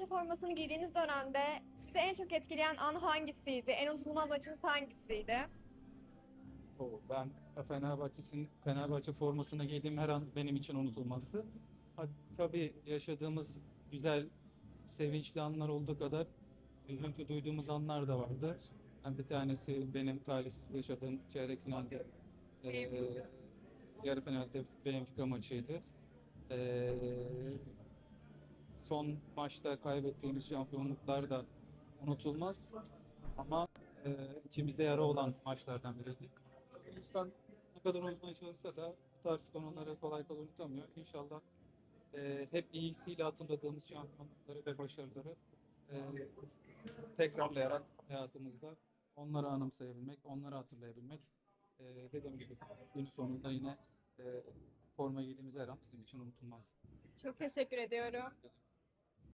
Fenerbahçe formasını giydiğiniz dönemde sizi en çok etkileyen an hangisiydi? En unutulmaz maçınız hangisiydi? O, ben Fenerbahçe'sin Fenerbahçe formasını giydiğim her an benim için unutulmazdı. Ha, tabii yaşadığımız güzel, sevinçli anlar olduğu kadar üzüntü duyduğumuz anlar da vardı. Yani bir tanesi benim talihsiz yaşadığım çeyrek finalde, eee yarı finalde Benfica maçıydı. Eee, son maçta kaybettiğimiz şampiyonluklar da unutulmaz. Ama eee içimizde yara olan maçlardan biriydi. İnsan ne kadar unutmaya çalışsa da bu tarz konuları kolay kolay unutamıyor. İnşallah eee, hep iyisiyle hatırladığımız şampiyonlukları ve başarıları eee, tekrarlayarak hayatımızda onları anımsayabilmek, onları hatırlayabilmek eee dediğim gibi gün sonunda yine eee forma giydiğimiz her an bizim için unutulmaz. Çok teşekkür ediyorum.